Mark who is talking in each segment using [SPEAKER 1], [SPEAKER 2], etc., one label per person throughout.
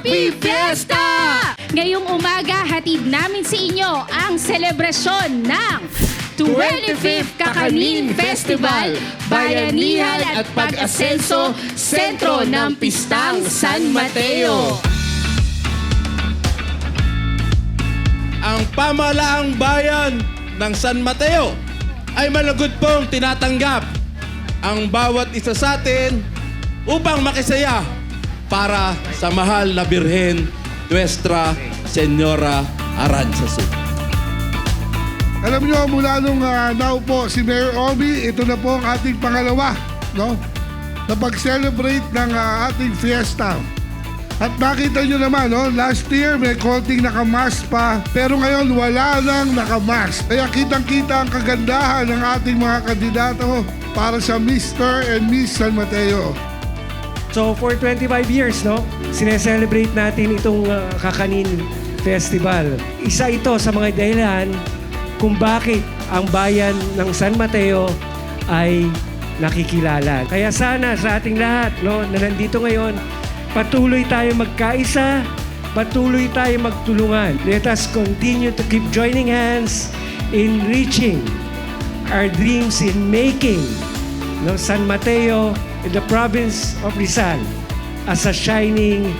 [SPEAKER 1] Happy Fiesta!
[SPEAKER 2] Ngayong umaga, hatid namin sa inyo ang selebrasyon ng 25th Kakanin Festival, Bayanihan at Pag-asenso, Sentro ng Pistang San Mateo.
[SPEAKER 1] Ang pamalaang bayan ng San Mateo ay malagod pong tinatanggap ang bawat isa sa atin upang makisaya para sa mahal na Birhen Nuestra Señora Aranzazu.
[SPEAKER 3] Alam nyo, mula nung uh, naupo si Mayor Obi, ito na po ang ating pangalawa, no? Na pag-celebrate ng ah, ating fiesta. At nakita nyo naman, no? Last year may konting nakamas pa, pero ngayon wala nang nakamas. Kaya kitang-kita ang kagandahan ng ating mga kandidato para sa Mr. and Miss San Mateo.
[SPEAKER 4] So for 25 years, no, sineselebrate natin itong uh, Kakanin Festival. Isa ito sa mga dahilan kung bakit ang bayan ng San Mateo ay nakikilala. Kaya sana sa ating lahat, no, na nandito ngayon, patuloy tayo magkaisa, patuloy tayo magtulungan. Let us continue to keep joining hands in reaching our dreams in making ng San Mateo in the province of Rizal as a shining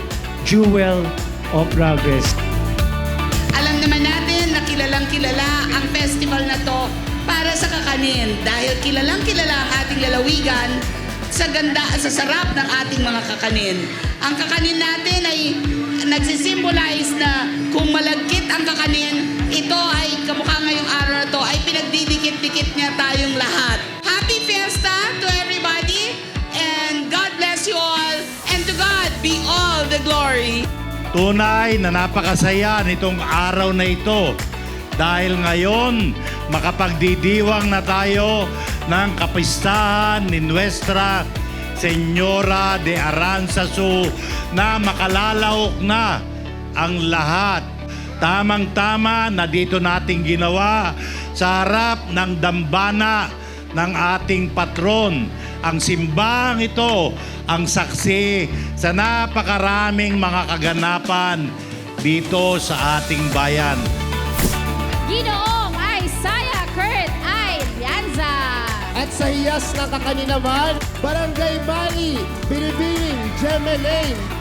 [SPEAKER 4] jewel of progress.
[SPEAKER 5] Alam naman natin na kilalang kilala ang festival na to para sa kakanin dahil kilalang kilala ang ating lalawigan sa ganda sa sarap ng ating mga kakanin. Ang kakanin natin ay nagsisimbolize na kung malagkit ang kakanin, ito ay kamukha ngayong araw na to ay pinagdidikit-dikit niya tayong lahat. Happy Fiesta to everybody and God bless you all and to God be all the glory.
[SPEAKER 6] Tunay na napakasaya nitong araw na ito dahil ngayon makapagdidiwang na tayo ng kapistahan ni Nuestra Señora de Aranzazu na makalalahok na ang lahat. Tamang-tama na dito nating ginawa sa harap ng dambana ng ating patron. Ang simbahang ito ang saksi sa napakaraming mga kaganapan dito sa ating bayan.
[SPEAKER 2] Ginoong Isaiah Kurt Alianza.
[SPEAKER 7] At sa hiyas ng kakanin naman, Barangay Bani, Binibining, Gemelaine,